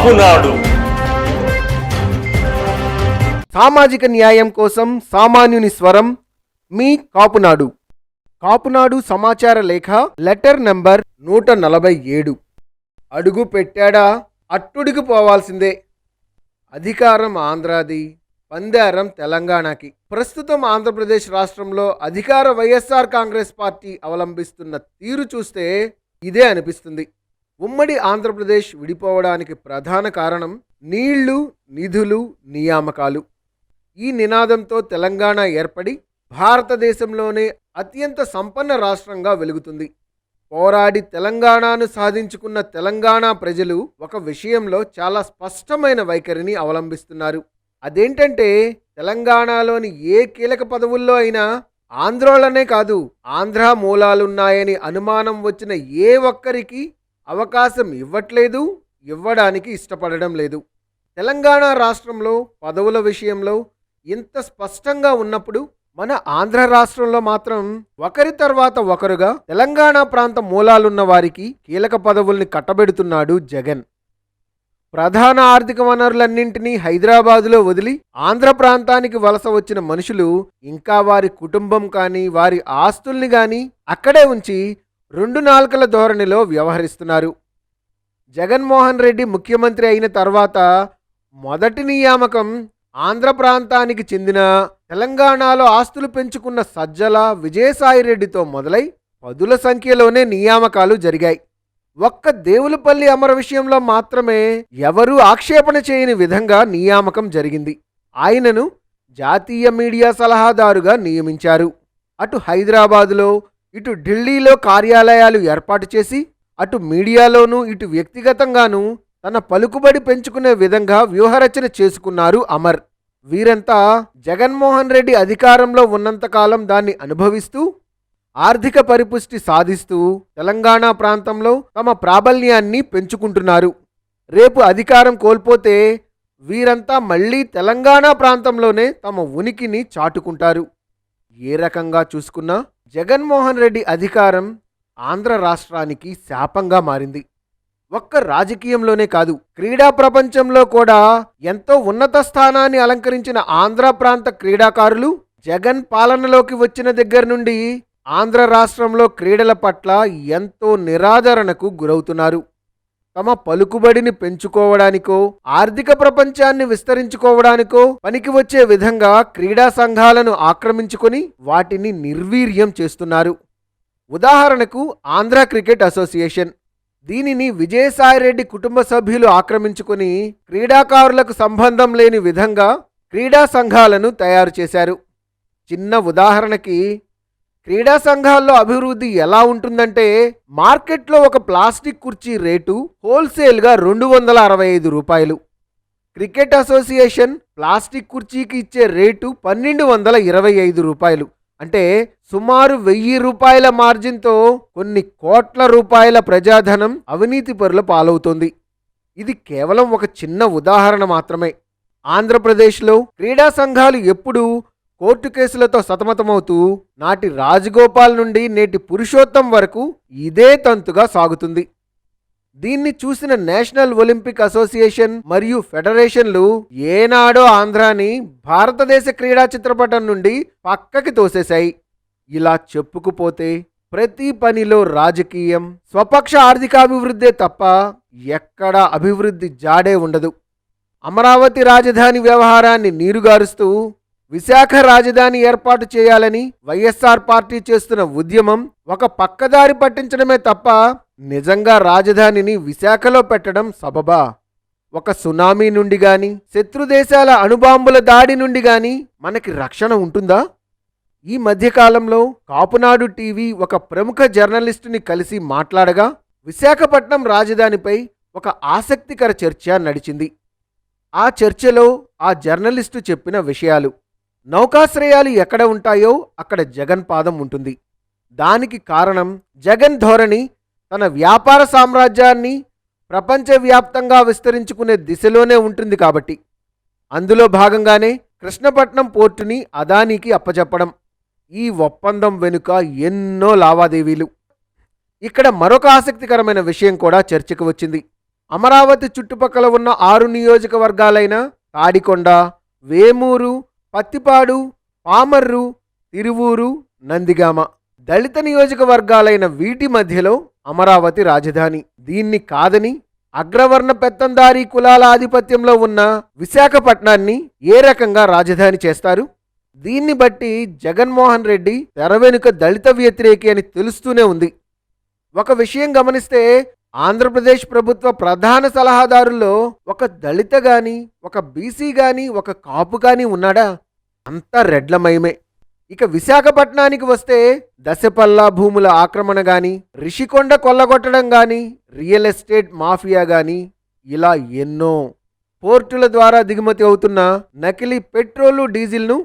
కాపునాడు సామాజిక న్యాయం కోసం సామాన్యుని స్వరం మీ కాపునాడు. కాపునాడు సమాచార లేఖ లెటర్ నంబర్ నూట నలభై ఏడు. అడుగు పెట్టాడా? అట్టుడికి పోవాల్సిందే. అధికారం ఆంధ్రాది పందారం తెలంగాణకి. ప్రస్తుతం ఆంధ్రప్రదేశ్ రాష్ట్రంలో అధికార వైఎస్ఆర్ కాంగ్రెస్ పార్టీ అవలంబిస్తున్న తీరు చూస్తే ఇదే అనిపిస్తుంది. ఉమ్మడి ఆంధ్రప్రదేశ్ విడిపోవడానికి ప్రధాన కారణం నీళ్ళు నిధులు నియామకాలు. ఈ నినాదంతో తెలంగాణ ఏర్పడి భారతదేశంలోనే అత్యంత సంపన్న రాష్ట్రంగా వెలుగుతుంది. పోరాడి తెలంగాణను సాధించుకున్న తెలంగాణ ప్రజలు ఒక విషయంలో చాలా స్పష్టమైన వైఖరిని అవలంబిస్తున్నారు. అదేంటంటే తెలంగాణలోని ఏ కీలక పదవుల్లో అయినా ఆంధ్రోళనే కాదు ఆంధ్ర మూలాలున్నాయని అనుమానం వచ్చిన ఏ ఒక్కరికి అవకాశం ఇవ్వట్లేదు ఇవ్వడానికి ఇష్టపడడం లేదు. తెలంగాణ రాష్ట్రంలో పదవుల విషయంలో ఇంత స్పష్టంగా ఉన్నప్పుడు మన ఆంధ్ర రాష్ట్రంలో మాత్రం ఒకరి తర్వాత ఒకరుగా తెలంగాణ ప్రాంత మూలాలున్న వారికి కీలక పదవుల్ని కట్టబెడుతున్నాడు జగన్. ప్రధాన ఆర్థిక వనరులన్నింటినీ హైదరాబాదులో వదిలి ఆంధ్ర ప్రాంతానికి వలస వచ్చిన మనుషులు ఇంకా వారి కుటుంబం కానీ వారి ఆస్తుల్ని కానీ అక్కడే ఉంచి రెండు నాలుకల ధోరణిలో వ్యవహరిస్తున్నారు. జగన్మోహన్ రెడ్డి ముఖ్యమంత్రి అయిన తర్వాత మొదటి నియామకం ఆంధ్ర ప్రాంతానికి చెందిన తెలంగాణలో ఆస్తులు పెంచుకున్న సజ్జల విజయసాయిరెడ్డితో మొదలై పదుల సంఖ్యలోనే నియామకాలు జరిగాయి. ఒక్క దేవులపల్లి అమర విషయంలో మాత్రమే ఎవరూ ఆక్షేపణ చేయని విధంగా నియామకం జరిగింది. ఆయనను జాతీయ మీడియా సలహాదారుగా నియమించారు. అటు హైదరాబాదులో ఇటు ఢిల్లీలో కార్యాలయాలు ఏర్పాటు చేసి అటు మీడియాలోనూ ఇటు వ్యక్తిగతంగానూ తన పలుకుబడి పెంచుకునే విధంగా వ్యూహరచన చేసుకున్నారు అమర్. వీరంతా జగన్మోహన్ రెడ్డి అధికారంలో ఉన్నంతకాలం దాన్ని అనుభవిస్తూ ఆర్థిక పరిపుష్టి సాధిస్తూ తెలంగాణ ప్రాంతంలో తమ ప్రాబల్యాన్ని పెంచుకుంటున్నారు. రేపు అధికారం కోల్పోతే వీరంతా మళ్ళీ తెలంగాణ ప్రాంతంలోనే తమ ఉనికిని చాటుకుంటారు. ఏ రకంగా చూసుకున్నా జగన్మోహన్ రెడ్డి అధికారం ఆంధ్ర రాష్ట్రానికి శాపంగా మారింది. ఒక్క రాజకీయంలోనే కాదు క్రీడా ప్రపంచంలో కూడా ఎంతో ఉన్నత స్థానాన్ని అలంకరించిన ఆంధ్ర ప్రాంత క్రీడాకారులు జగన్ పాలనలోకి వచ్చిన దగ్గర నుండి ఆంధ్ర రాష్ట్రంలో క్రీడల పట్ల ఎంతో నిరాదరణకు గురవుతున్నారు. తమ పలుకుబడిని పెంచుకోవడానికో ఆర్థిక ప్రపంచాన్ని విస్తరించుకోవడానికో పనికి వచ్చే విధంగా క్రీడా సంఘాలను ఆక్రమించుకొని వాటిని నిర్వీర్యం చేస్తున్నారు. ఉదాహరణకు ఆంధ్ర క్రికెట్ అసోసియేషన్. దీనిని విజయసాయిరెడ్డి కుటుంబ సభ్యులు ఆక్రమించుకొని క్రీడాకారులకు సంబంధం లేని విధంగా క్రీడా సంఘాలను తయారు చేశారు. చిన్న ఉదాహరణకి క్రీడా సంఘాల్లో అభివృద్ధి ఎలా ఉంటుందంటే మార్కెట్లో ఒక ప్లాస్టిక్ కుర్చీ రేటు హోల్సేల్గా రెండు వందల అరవై ఐదు రూపాయలు. క్రికెట్ అసోసియేషన్ ప్లాస్టిక్ కుర్చీకి ఇచ్చే రేటు పన్నెండు వందల ఇరవై ఐదు రూపాయలు. అంటే సుమారు వెయ్యి రూపాయల మార్జిన్తో కొన్ని కోట్ల రూపాయల ప్రజాధనం అవినీతి పరుల పాలవుతోంది. ఇది కేవలం ఒక చిన్న ఉదాహరణ మాత్రమే. ఆంధ్రప్రదేశ్లో క్రీడా సంఘాలు ఎప్పుడూ కోర్టు కేసులతో సతమతమవుతూ నాటి రాజగోపాల్ నుండి నేటి పురుషోత్తం వరకు ఇదే తంతుగా సాగుతుంది. దీన్ని చూసిన నేషనల్ ఒలింపిక్ అసోసియేషన్ మరియు ఫెడరేషన్లు ఏనాడో ఆంధ్రాని భారతదేశ క్రీడా చిత్రపటం నుండి పక్కకి తోసేశాయి. ఇలా చెప్పుకుపోతే ప్రతి పనిలో రాజకీయం స్వపక్ష ఆర్థికాభివృద్ధే తప్ప ఎక్కడా అభివృద్ధి జాడే ఉండదు. అమరావతి రాజధాని వ్యవహారాన్ని నీరుగారుస్తూ విశాఖ రాజధాని ఏర్పాటు చేయాలని వైఎస్ఆర్ పార్టీ చేస్తున్న ఉద్యమం ఒక పక్కదారి పట్టించడమే తప్ప నిజంగా రాజధానిని విశాఖలో పెట్టడం సబబా. ఒక సునామీ నుండి గాని శత్రుదేశాల అణుబాంబుల దాడి నుండి గాని మనకి రక్షణ ఉంటుందా? ఈ మధ్యకాలంలో కాపునాడు టీవీ ఒక ప్రముఖ జర్నలిస్టుని కలిసి మాట్లాడగా విశాఖపట్నం రాజధానిపై ఒక ఆసక్తికర చర్చ నడిచింది. ఆ చర్చలో ఆ జర్నలిస్టు చెప్పిన విషయాలు నౌకాశ్రయాలు ఎక్కడ ఉంటాయో అక్కడ జగన్ పాదం ఉంటుంది. దానికి కారణం జగన్ ధోరణి తన వ్యాపార సామ్రాజ్యాన్ని ప్రపంచవ్యాప్తంగా విస్తరించుకునే దిశలోనే ఉంటుంది కాబట్టి. అందులో భాగంగానే కృష్ణపట్నం పోర్టుని అదానికి అప్పచెప్పడం ఈ ఒప్పందం వెనుక ఎన్నో లావాదేవీలు. ఇక్కడ మరొక ఆసక్తికరమైన విషయం కూడా చర్చకు వచ్చింది. అమరావతి చుట్టుపక్కల ఉన్న ఆరు నియోజకవర్గాలైన తాడికొండ వేమూరు పత్తిపాడు పామర్రు తిరువూరు నందిగామ. దళిత నియోజకవర్గాలైన వీటి మధ్యలో అమరావతి రాజధాని. దీన్ని కాదని అగ్రవర్ణ పెత్తందారీ కులాల ఆధిపత్యంలో ఉన్న విశాఖపట్నాన్ని ఏ రకంగా రాజధాని చేస్తారు? దీన్ని బట్టి జగన్మోహన్ రెడ్డి తెర వెనుక దళిత వ్యతిరేకి అని తెలుస్తూనే ఉంది. ఒక విషయం గమనిస్తే ఆంధ్రప్రదేశ్ ప్రభుత్వ ప్రధాన సలహాదారుల్లో ఒక దళిత గాని ఒక బీసీ గాని ఒక కాపు గాని ఉన్నాడా? అంతా రెడ్లమయమే ఇక విశాఖపట్నానికి వస్తే దశపల్లా భూముల ఆక్రమణ గాని రిషికొండ కొల్లగొట్టడం గాని రియల్ ఎస్టేట్ మాఫియా గాని ఇలా ఎన్నో పోర్టుల ద్వారా దిగుమతి అవుతున్న నకిలీ పెట్రోలు డీజిల్ను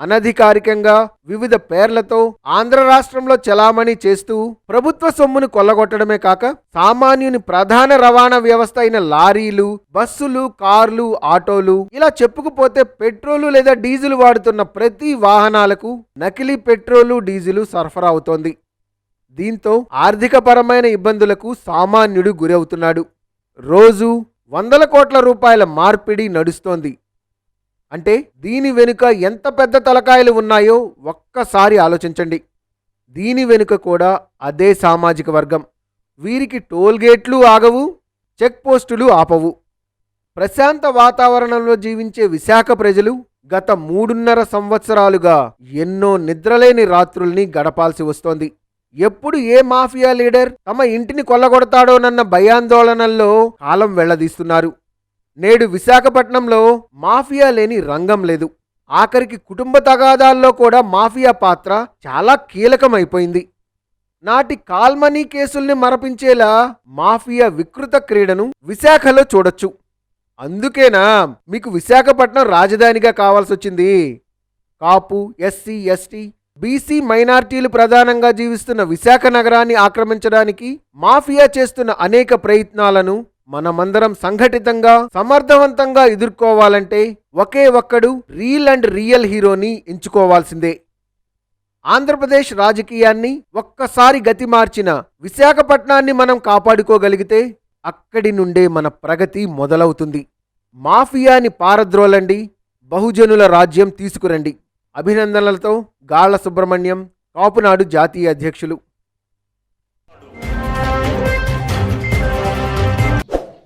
అనధికారికంగా వివిధ పేర్లతో ఆంధ్ర రాష్ట్రంలో చలామణి చేస్తూ ప్రభుత్వ సొమ్మును కొల్లగొట్టడమే కాక సామాన్యుని ప్రధాన రవాణా వ్యవస్థ అయిన లారీలు బస్సులు కార్లు ఆటోలు ఇలా చెప్పుకుపోతే పెట్రోలు లేదా డీజిల్ వాడుతున్న ప్రతి వాహనాలకు నకిలీ పెట్రోలు డీజిలు సరఫరా అవుతోంది. దీంతో ఆర్థికపరమైన ఇబ్బందులకు సామాన్యుడు గురవుతున్నాడు. రోజు వందల కోట్ల రూపాయల మార్పిడి నడుస్తోంది. అంటే దీని వెనుక ఎంత పెద్ద తలకాయలు ఉన్నాయో ఒక్కసారి ఆలోచించండి. దీని వెనుక కూడా అదే సామాజిక వర్గం. వీరికి టోల్ గేట్లు ఆగవు చెక్ పోస్టులు ఆపవు. ప్రశాంత వాతావరణంలో జీవించే విశాఖ ప్రజలు గత మూడున్నర సంవత్సరాలుగా ఎన్నో నిద్రలేని రాత్రుల్ని గడపాల్సి వస్తోంది. ఎప్పుడు ఏ మాఫియా లీడర్ తమ ఇంటిని కొల్లగొడతాడోనన్న భయాందోళనల్లో కాలం వెళ్ళదీస్తున్నారు. నేడు విశాఖపట్నంలో మాఫియా లేని రంగం లేదు. ఆఖరికి కుటుంబ తగాదాల్లో కూడా మాఫియా పాత్ర చాలా కీలకమైపోయింది. నాటి కాల్మనీ కేసుల్ని మరపించేలా మాఫియా వికృత క్రీడను విశాఖలో చూడొచ్చు. అందుకేనా మీకు విశాఖపట్నం రాజధానిగా కావాల్సి వచ్చింది కాపు ఎస్సీ ఎస్టీ బీసీ మైనార్టీలు ప్రధానంగా జీవిస్తున్న విశాఖ నగరాన్ని ఆక్రమించడానికి మాఫియా చేస్తున్న అనేక ప్రయత్నాలను మనమందరం సంఘటితంగా సమర్థవంతంగా ఎదుర్కోవాలంటే ఒకే ఒక్కడు రీల్ అండ్ రియల్ హీరోని ఎంచుకోవాల్సిందే. ఆంధ్రప్రదేశ్ రాజకీయాన్ని ఒక్కసారి గతి మార్చిన విశాఖపట్నాన్ని మనం కాపాడుకోగలిగితే అక్కడి నుండే మన ప్రగతి మొదలవుతుంది. మాఫియాని పారద్రోలండి బహుజనుల రాజ్యం తీసుకురండి. అభినందనలతో గాళ్ళ సుబ్రహ్మణ్యం కాపునాడు జాతీయ అధ్యక్షులు.